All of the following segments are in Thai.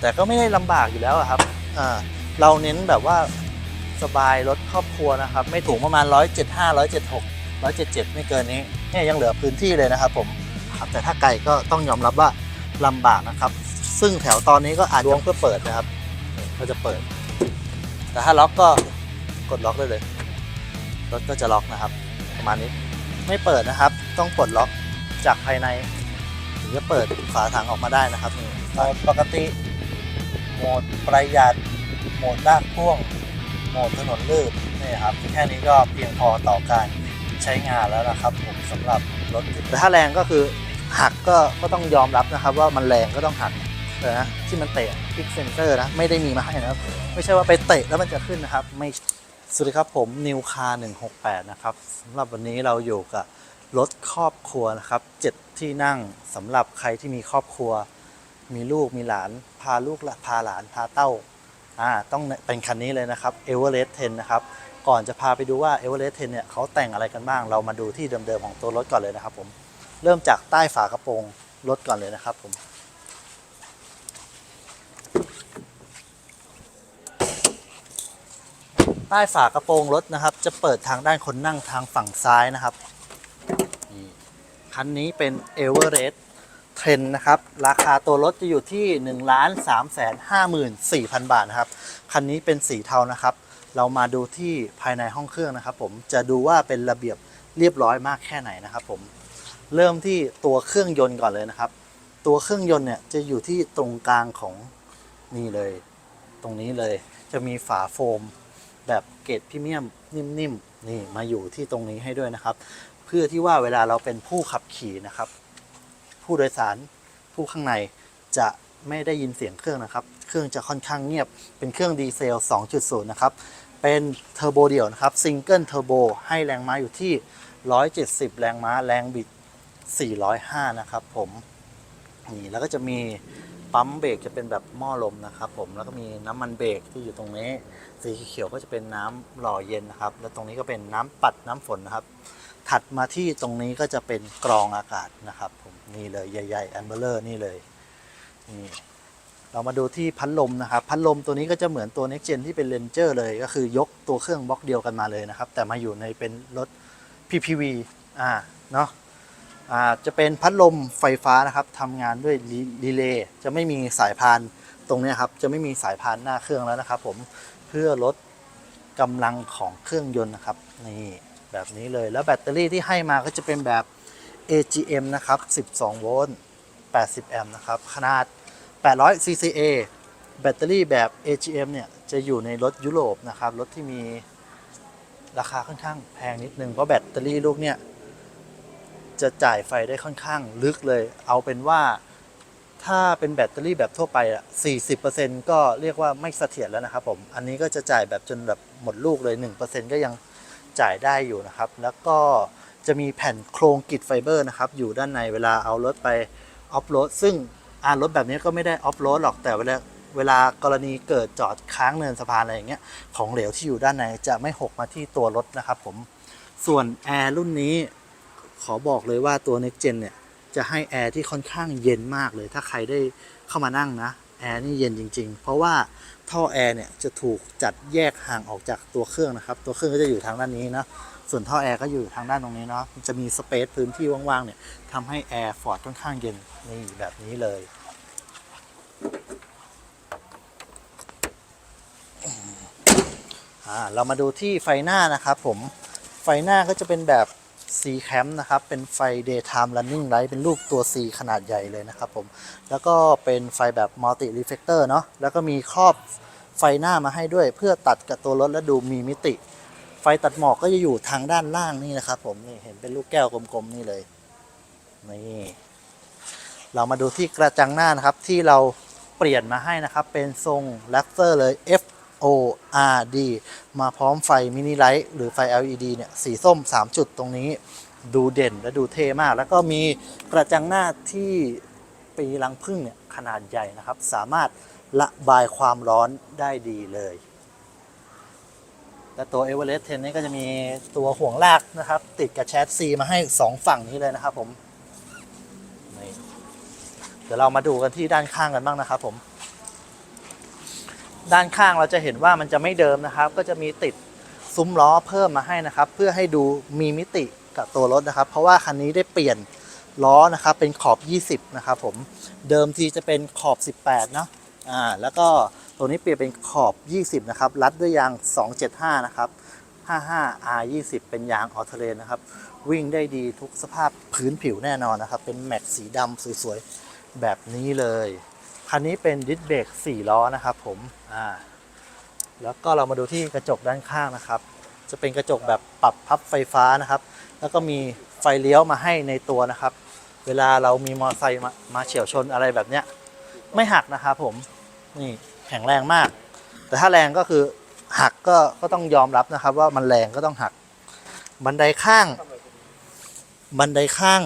แต่ก็ไม่ได้ลำบากอยู่แล้วครับเราเน้นแบบว่าสบายรถครอบครัวนะครับ ไม่ถูงประมาณ 175 176 177 ไม่เกินนี้เนี่ยยังเหลือพื้นที่เลยนะครับผมครับแต่ถ้าไกลก็ต้องยอมรับว่าลำบากนะครับ ซึ่งแถวตอนนี้ก็อาจดวงเพื่อเปิดนะครับ ก็จะเปิด แต่ถ้าล็อกก็กดล็อกได้เลยรถก็จะล็อกนะครับ ประมาณนี้ไม่เปิดนะครับ ต้องปลดล็อกจากภายใน ถึงจะเปิดฝาถังออกมาได้นะครับปกติ โหมดประหยัด โหมดลากพ่วง โหมดถนนลื่นนี่ครับแค่นี้ก็เพียงพอต่อการใช้งานแล้วนะครับผมสำหรับรถแต่ถ้าแรงก็คือหักก็ก็ต้องยอมรับนะครับ ว่ามันแรงก็ต้องหักนะที่มันเตะพิกเซนเซอร์นะไม่ได้มีมาให้นะครับ ไม่ใช่ว่าไปเตะแล้วมันจะขึ้นนะครับ ไม่สวัสดีครับผมนิวคา168 นะครับสำหรับวันนี้เราอยู่กับรถครอบครัวนะครับ 7 ที่นั่งสำหรับใครที่มีครอบครัว มีลูกมีหลานพาลูกละพาหลานพาเต้าอ่าต้องเป็นคันนี้เลยนะครับ e v e r e s t 10นะครับก่อนจะพาไปดูว่า e v e r e s t 10เนี่ยเขาแต่งอะไรกันบ้าง เรามาดูที่เดิมๆของตัวรถก่อนเลยนะครับผมเริ่มจากใต้ฝากระโปรงรถก่อนเลยนะครับผมใต้ฝากระโปรงรถนะครับ จะเปิดทางด้านคนนั่งทางฝั่งซ้ายนะครับคันนี้เป็น e v e r e s t เทรนนะครับ ราคาตัวรถจะอยู่ที่1นึ่งล้านสามแสนห้าหมื่นสี่พันบาทนะครับ คันนี้เป็นสีเทานะครับ เรามาดูที่ภายในห้องเครื่องนะครับ ผมจะดูว่าเป็นระเบียบเรียบร้อยมากแค่ไหนนะครับ ผมเริ่มที่ตัวเครื่องยนต์ก่อนเลยนะครับ ตัวเครื่องยนต์เนี่ยจะอยู่ที่ตรงกลางของนี่เลย ตรงนี้เลยจะมีฝาโฟม แบบเกรดพรีเมียมนิ่มๆนี่มาอยู่ที่ตรงนี้ให้ด้วยนะครับ เพื่อที่ว่าเวลาเราเป็นผู้ขับขี่นะครับ ผู้โดยสารผู้ข้างในจะไม่ได้ยินเสียงเครื่องนะครับ เครื่องจะค่อนข้างเงียบ เป็นเครื่องดีเซล 2.0 นะครับ เป็นเทอร์โบเดี่ยวนะครับ ซิงเกิลเทอร์โบให้แรงม้าอยู่ที่ 170 แรงม้า แรงบิด 405 นะครับผม นี่ แล้วก็จะมีปั๊มเบรกจะเป็นแบบหม้อลมนะครับผม แล้วก็มีน้ำมันเบรกที่อยู่ตรงนี้ สีเขียวก็จะเป็นน้ำหล่อเย็นนะครับ แล้วตรงนี้ก็เป็นน้ำปัดน้ำฝนนะครับ ถัดมาที่ตรงนี้ก็จะเป็นกรองอากาศนะครับผมนี่เลยใหญ่ๆแอมเบอร์นี่เลยนี่เรามาดูที่พัดลมนะครับ พัดลมตัวนี้ก็จะเหมือนตัว Next Gen ที่เป็น Ranger เลยก็คือยกตัวเครื่องบล็อกเดียวกันมาเลยนะครับ แต่มาอยู่ในเป็นรถ PPV อ่าเนาะอ่าจะเป็นพัดลมไฟฟ้านะครับทำงานด้วยรีเลย์จะไม่มีสายพานตรงนี้ครับ จะไม่มีสายพานหน้าเครื่องแล้วนะครับ ผมเพื่อลดกำลังของเครื่องยนต์นะครับนี่ แบบนี้เลย แล้วแบตเตอรี่ที่ให้มาก็จะเป็นแบบ AGM นะครับ 12 โวลต์ 80 แอมป์นะครับ ขนาด 800 CCA แบตเตอรี่แบบ AGM เนี่ย จะอยู่ในรถยุโรปนะครับ รถที่มีราคาค่อนข้างแพงนิดนึง เพราะแบตเตอรี่ลูกเนี่ย จะจ่ายไฟได้ค่อนข้างลึกเลย เอาเป็นว่าถ้าเป็นแบตเตอรี่แบบทั่วไปอะ40%ก็เรียกว่าไม่เสถียรแล้วนะครับผม อันนี้ก็จะจ่ายแบบจนแบบหมดลูกเลย 1%ก็ยัง จ่ายได้อยู่นะครับ แล้วก็จะมีแผ่นโครงกิดไฟเบอร์นะครับ อยู่ด้านในเวลาเอารถไปออฟโรดซึ่งอารถแบบนี้ก็ไม่ได้ออฟโรดหรอกแต่เวลาเวลากรณีเกิดจอดค้างเนินสะพานอะไรอย่างเงี้ยของเหลวที่อยู่ด้านในจะไม่หกมาที่ตัวรถนะครับผมส่วนแอร์รุ่นนี้ขอบอกเลยว่าตัว Next Gen เนี่ยจะให้แอร์ที่ค่อนข้างเย็นมากเลย ถ้าใครได้เข้ามานั่งนะแอร์นี่เย็นจริง ๆ เพราะว่า ท่อแอร์เนี่ยจะถูกจัดแยกห่างออกจากตัวเครื่องนะครับ ตัวเครื่องก็จะอยู่ทางด้านนี้นะส่วนท่อแอร์ก็อยู่ทางด้านตรงนี้เนาะจะมีสเปซพื้นที่ว่างๆเนี่ยทำให้แอร์ฟอร์ดค่อนข้างเย็นนี่แบบนี้เลยอ่าเรามาดูที่ไฟหน้านะครับผมไฟหน้าก็จะเป็นแบบ C cam นะครับ เป็นไฟ daytime running light เป็นรูปตัว C ขนาดใหญ่เลยนะครับผม แล้วก็เป็นไฟแบบ multi reflector เนาะแล้วก็มีครอบไฟหน้ามาให้ด้วย เพื่อตัดกับตัวรถและดูมีมิติ ไฟตัดหมอกก็จะอยู่ทางด้านล่างนี่นะครับผมนี่เห็นเป็นลูกแก้วกลมๆนี่เลยนี่เรามาดูที่กระจังหน้านะครับที่เราเปลี่ยนมาให้นะครับ เป็นทรงแรปเตอร์เลย F O R D มาพร้อมไฟมินิไลท์หรือไฟ LED เนี่ยสีส้ม 3 จุดตรงนี้ดูเด่นและดูเท่มาก แล้วก็มีกระจังหน้าที่ปีรังพึ่งเนี่ยขนาดใหญ่นะครับ สามารถระบายความร้อนได้ดีเลย และตัว e v e r e s t 10 นี้ก็จะมีตัวห่วงลากนะครับ ติดกับแชสซีมาให้ 2 ฝั่งนี้เลยนะครับผมเดี๋ยวเรามาดูกันที่ด้านข้างกันบ้างนะครับผม ด้านข้างเราจะเห็นว่ามันจะไม่เดิมนะครับ ก็จะมีติดซุ้มล้อเพิ่มมาให้นะครับ เพื่อให้ดูมีมิติกับตัวรถนะครับ เพราะว่าคันนี้ได้เปลี่ยนล้อนะครับเป็นขอบ 20 นะครับผมเดิมทีจะเป็นขอบ 18 เนาะอ่าแล้วก็ตัวนี้เปลี่ยนเป็นขอบ 20 นะครับรัดด้วยยาง 275 นะครับ 55 R20 เป็นยางออเทเรนนะครับ วิ่งได้ดีทุกสภาพพื้นผิวแน่นอนนะครับ เป็นแม็กสีดำสวยๆ แบบนี้เลย คันนี้เป็นดิสเบรก4ล้อนะครับผมอ่าแล้วก็เรามาดูที่กระจกด้านข้างนะครับ จะเป็นกระจกแบบปรับพับไฟฟ้านะครับ แล้วก็มีไฟเลี้ยวมาให้ในตัวนะครับ เวลาเรามีมอเตอร์ไซค์มาเฉียวชนอะไรแบบเนี้ยไม่หักนะครับผมนี่แข็งแรงมาก แต่ถ้าแรงก็คือหักก็ก็ต้องยอมรับนะครับ ว่ามันแรงก็ต้องหัก บันไดข้าง บันไดข้าง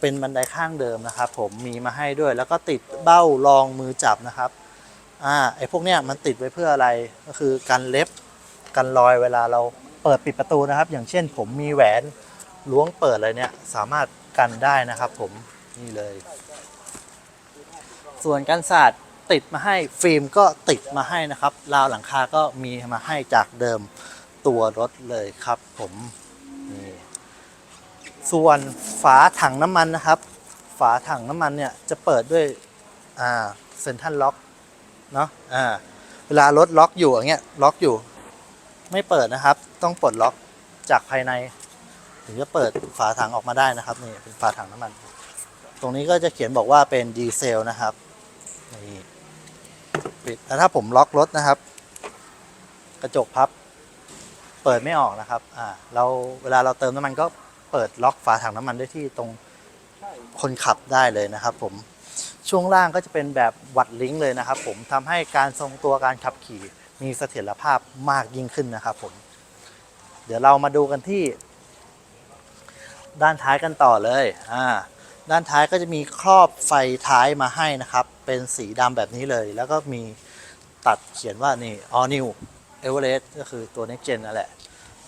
เป็นบันไดข้างเดิมนะครับ ผมมีมาให้ด้วย แล้วก็ติดเบ้ารองมือจับนะครับอ่าไอ้พวกเนี้ยมันติดไว้เพื่ออะไรก็คือกันเล็บกันรอยเวลาเราเปิดปิดประตูนะครับ อย่างเช่น ผมมีแหวนล้วงเปิดอะไรเนี่ยสามารถกันได้นะครับ ผมนี่เลย ส่วนกันศาสตร์ติดมาให้ฟิล์มก็ติดมาให้นะครับราวหลังคาก็มีมาให้จากเดิมตัวรถเลยครับ ผม ส่วนฝาถังน้ำมันนะครับ ฝาถังน้ำมันเนี่ยจะเปิดด้วยอ่าเซ็นทันล็อกเนาะอ่าเวลารถล็อกอยู่อย่างเงี้ยล็อกอยู่ ไม่เปิดนะครับ ต้องปลดล็อกจากภายใน ถึงจะเปิดฝาถังออกมาได้นะครับนี่เป็นฝาถังน้ำมัน ตรงนี้ก็จะเขียนบอกว่าเป็นดีเซลนะครับนี่ปิดแล้วถ้าผมล็อกรถนะครับ กระจกพับ เปิดไม่ออกนะครับอ่าเราเวลาเราเติมน้ำมันก็ เปิดล็อกฝาถังน้ำมันได้ที่ตรงคนขับได้เลยนะครับผมช่วงล่างก็จะเป็นแบบวัดลิงก์เลยนะครับ ผมทำให้การทรงตัวการขับขี่มีเสถียรภาพมากยิ่งขึ้นนะครับผม เดี๋ยวเรามาดูกันที่ ด้านท้ายกันต่อเลยอ่าด้านท้ายก็จะมีครอบไฟท้ายมาให้นะครับ เป็นสีดำแบบนี้เลย แล้วก็มีตัดเขียนว่านี่ all new Everest ก็คือตัว next gen นั่นแหละ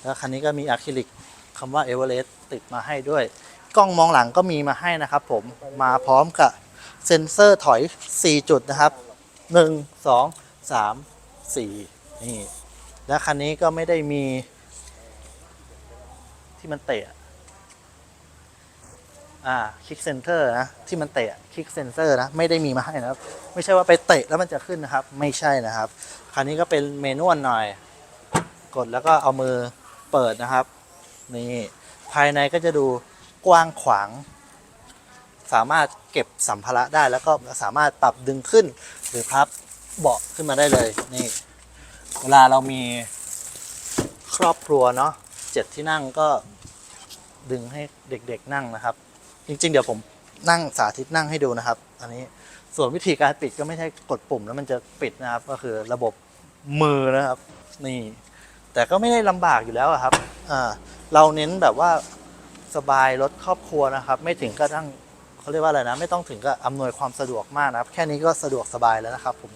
แล้วคันนี้ก็มีอะคริลิก คำว่า Everest ติดมาให้ด้วย กล้องมองหลังก็มีมาให้นะครับผมมาพร้อมกับเซ็นเซอร์ถอย 4 จุดนะครับ 1 2 3 4 นี่ และคันนี้ก็ไม่ได้มี ที่มันเตะอ่าคลิกเซนเตอร์นะ ที่มันเตะคลิกเซนเซอร์นะ ไม่ได้มีมาให้นะครับ ไม่ใช่ว่าไปเตะแล้วมันจะขึ้นนะครับ ไม่ใช่นะครับ คันนี้ก็เป็นเมนวลหน่อย กดแล้วก็เอามือเปิดนะครับ นี่ ภายในก็จะดูกว้างขวาง สามารถเก็บสัมภาระได้แล้วก็สามารถปรับดึงขึ้น หรือพับเบาะขึ้นมาได้เลยนี่ เวลาเรามีครอบครัวเนาะเจ็ดที่นั่งก็ดึงให้เด็กๆนั่งนะครับ จริง ๆ เดี๋ยวผมนั่งสาธิตนั่งให้ดูนะครับ อันนี้ส่วนวิธีการปิดก็ไม่ใช่กดปุ่มแล้วมันจะปิดนะครับ ก็คือระบบมือนะครับ นี่ แต่ก็ไม่ได้ลำบากอยู่แล้วครับ อ่า เราเน้นแบบว่าสบายรถครอบครัวนะครับ ไม่ถึงก็ตั้งเขาเรียกว่าอะไรนะ ไม่ต้องถึงกับอำนวยความสะดวกมากนะครับ แค่นี้ก็สะดวกสบายแล้วนะครับ ผม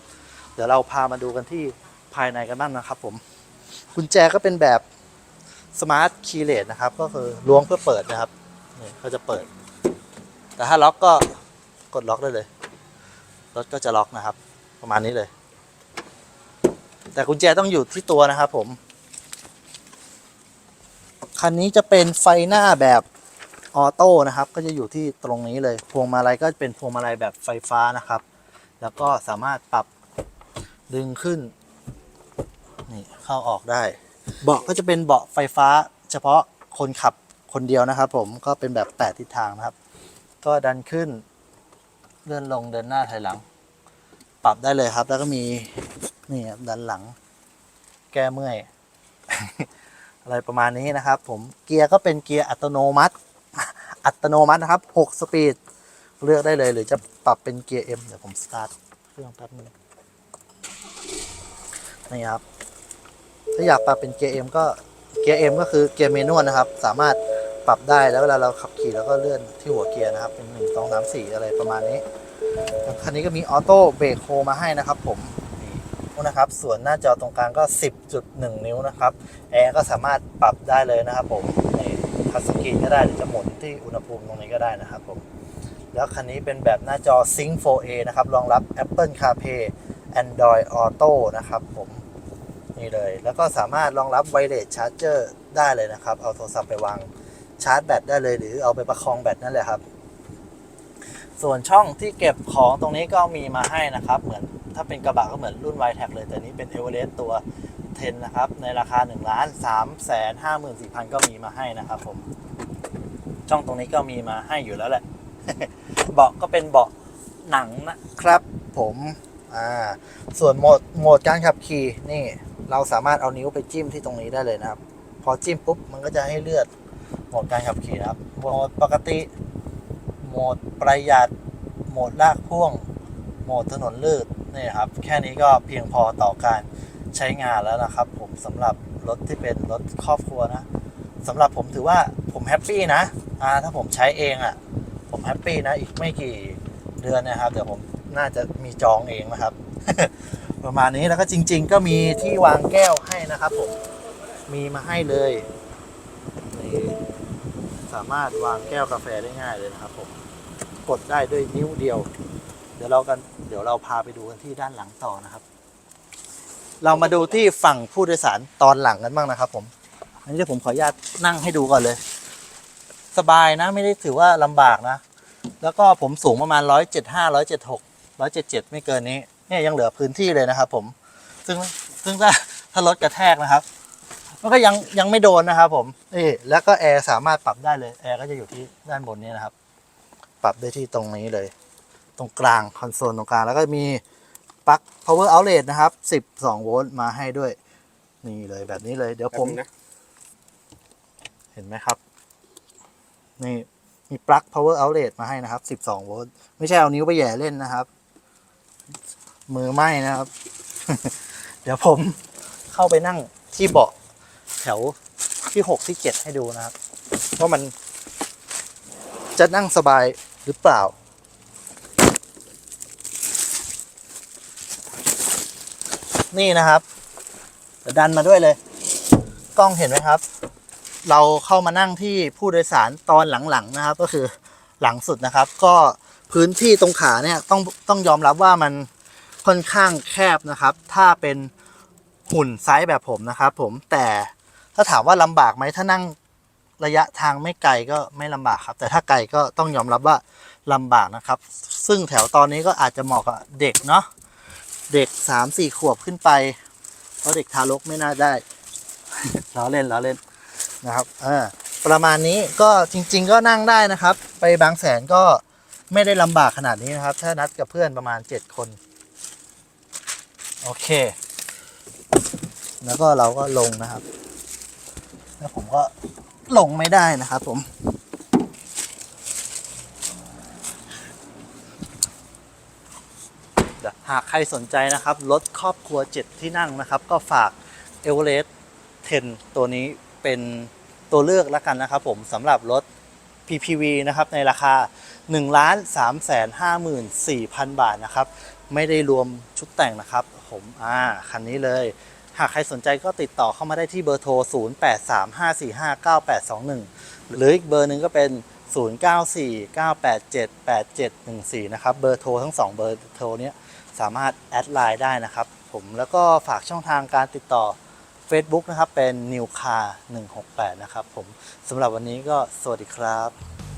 เดี๋ยวเราพามาดูกันที่ภายในกันบ้างนะครับ ผมกุญแจก็เป็นแบบสมาร์ทคีย์เลสนะครับ ก็คือล้วงเพื่อเปิดนะครับนี่เขาจะเปิด แต่ถ้าล็อกก็กดล็อกได้เลยรถก็จะล็อกนะครับ ประมาณนี้เลย แต่กุญแจต้องอยู่ที่ตัวนะครับ ผม คันนี้จะเป็นไฟหน้าแบบออโต้นะครับ ก็จะอยู่ที่ตรงนี้เลย พวงมาลัยก็เป็นพวงมาลัยแบบไฟฟ้านะครับ แล้วก็สามารถปรับดึงขึ้นนี่เข้าออกได้ เบาะก็จะเป็นเบาะไฟฟ้า เฉพาะคนขับคนเดียวนะครับ ผมก็เป็นแบบแปดทิศทางนะครับ ก็ดันขึ้นเลื่อนลงเดินหน้าถอยหลัง ปรับได้เลยครับ แล้วก็มีนี่ครับดันหลัง แก้เมื่อย อะไรประมาณนี้นะครับ ผมเกียร์ก็เป็นเกียร์อัตโนมัติ อัตโนมัตินะครับ 6 สปีด เลือกได้เลยหรือจะปรับเป็นเกียร์ M เดี๋ยวผมสตาร์ทเครื่องแป๊บนึงนี่ครับ ถ้าอยากปรับเป็นเกียร์ M ก็เกียร์ M ก็คือเกียร์เมนวลนะครับ สามารถปรับได้แล้วเวลาเราขับขี่แล้วก็เลื่อนที่หัวเกียร์นะครับ เป็นหนึ่งสองสามสี่อะไรประมาณนี้คันนี้ก็มีออโต้เบรกโฮมาให้นะครับ ผม นี่นะครับ ส่วนหน้าจอตรงกลางก็ 10.1 นิ้วนะครับ แอร์ก็สามารถปรับได้เลยนะครับผมนี่ทัชสกรีนก็ได้หรือจะหมุนที่อุณหภูมิตรงนี้ก็ได้นะครับผม แล้วคันนี้เป็นแบบหน้าจอ Sync 4A นะครับ รองรับ Apple CarPlay Android Auto นะครับผมนี่เลย แล้วก็สามารถรองรับ Wireless Charger ได้เลยนะครับ เอาโทรศัพท์ไปวางชาร์จแบตได้เลยหรือเอาไปประคองแบตนั่นแหละครับ ส่วนช่องที่เก็บของตรงนี้ก็มีมาให้นะครับ เหมือน ถ้าเป็นกระบะก็เหมือนรุ่น y t a g เลยแต่นี้เป็น e v e r e s t ตัว 10 นะครับ ในราคา1ล้าน3แสน54,000 ก็มีมาให้นะครับผม ช่องตรงนี้ก็มีมาให้อยู่แล้วแหละ เบาะก็เป็นเบาะหนังนะครับผมอ่าส่วนโหมดโหมดการขับขี่นี่เราสามารถเอานิ้วไปจิ้มที่ตรงนี้ได้เลยนะครับ พอจิ้มปุ๊บมันก็จะให้เลือดโหมดการขับขี่นะครับโหมดปกติ โหมดประหยัด โหมดลากพ่วง โหมดถนนลื่น นี่ครับแค่นี้ก็เพียงพอต่อการใช้งานแล้วนะครับ ผมสำหรับรถที่เป็นรถครอบครัวนะสำหรับผมถือว่าผมแฮปปี้นะอ่าถ้าผมใช้เองอะ่ะ ผมแฮปปี้นะอีกไม่กี่เดือนนะครับเดี๋ยวผมน่าจะมีจองเองนะครับ ประมาณนี้แล้วก็จริง ๆ ก็มีที่วางแก้วให้นะครับ ผมมีมาให้เลยนี่สามารถวางแก้วกาแฟได้ง่ายเลยนะครับผมกดได้ด้วยนิ้วเดียว เดี๋ยวเรากัน เดี๋ยวเราพาไปดูกันที่ด้านหลังต่อนะครับ เรามาดูที่ฝั่งผู้โดยสารตอนหลังกันบ้างนะครับ ผม อันนี้เดี๋ยวผมขออนุญาตนั่งให้ดูก่อนเลย สบายนะไม่ได้ถือว่าลำบากนะ แล้วก็ผมสูงประมาณร้อยเจ็ดห้าร้อยเจ็ดหกร้อยเจ็ดเจ็ดไม่เกินนี้ เนี่ยยังเหลือพื้นที่เลยนะครับ ผม ซึ่งซึ่งถ้าถ้ารถกระแทกนะครับมันก็ยังยังไม่โดนนะครับ ผมนี่แล้วก็แอร์สามารถปรับได้เลยแอร์ก็จะอยู่ที่ด้านบนนี้นะครับ ปรับได้ที่ตรงนี้เลย ตรงกลางคอนโซลตรงกลาง แล้วก็มีปลั๊ก power outlet นะครับ 12 โวลต์มาให้ด้วย นี่เลยแบบนี้เลย เดี๋ยวผมแป๊บนึงนะเห็นไหมครับ นี่มีปลั๊ก power outlet มาให้นะครับ 12 โวลต์ไม่ใช่เอานิ้วไปแหย่เล่นนะครับ มือไหม้นะครับ เดี๋ยวผมเข้าไปนั่งที่เบาะแถวที่ 6 ที่ 7 ให้ดูนะครับว่ามันจะนั่งสบายหรือเปล่า นี่นะครับดันมาด้วยเลย กล้องเห็นไหมครับ เราเข้ามานั่งที่ผู้โดยสารตอนหลังๆนะครับ ก็คือหลังสุดนะครับ ก็พื้นที่ตรงขาเนี่ยต้องต้องยอมรับว่ามันค่อนข้างแคบนะครับ ถ้าเป็นหุ่นไซส์แบบผมนะครับ ผมแต่ถ้าถามว่าลำบากไหมถ้านั่งระยะทางไม่ไกลก็ไม่ลำบากครับ แต่ถ้าไกลก็ต้องยอมรับว่าลำบากนะครับ ซึ่งแถวตอนนี้ก็อาจจะเหมาะกับเด็กเนาะ เด็กสามสี่ขวบขึ้นไป เพราะเด็กทารกไม่น่าได้ ล้อเล่นล้อเล่นนะครับเออประมาณนี้ก็จริง ๆ ก็นั่งได้นะครับ ไปบางแสนก็ไม่ได้ลำบากขนาดนี้นะครับ ถ้านัดกับเพื่อนประมาณ7คน โอเค แล้วก็เราก็ลงนะครับ แล้วผมก็ลงไม่ได้นะครับผม หากใครสนใจนะครับรถครอบครัว 7 ที่นั่งนะครับ ก็ฝาก e v e r e s t 10 ตัวนี้เป็นตัวเลือกแล้วกันนะครับผมสำหรับรถ PPV นะครับในราคา1ล้าน3แสน54,000 บาทนะครับ ไม่ได้รวมชุดแต่งนะครับ ผมอ่าคันนี้เลย หากใครสนใจก็ติดต่อเข้ามาได้ที่เบอร์โทร 0835459821 หรืออีกเบอร์หนึ่งก็เป็น 0949878714 นะครับ เบอร์โทรทั้ง 2 เบอร์โทรเนี้ย สามารถแอดไลน์ได้นะครับ ผมแล้วก็ฝากช่องทางการติดต่อ Facebook นะครับ เป็น New Car 168 นะครับผมสำหรับวันนี้ก็สวัสดีครับ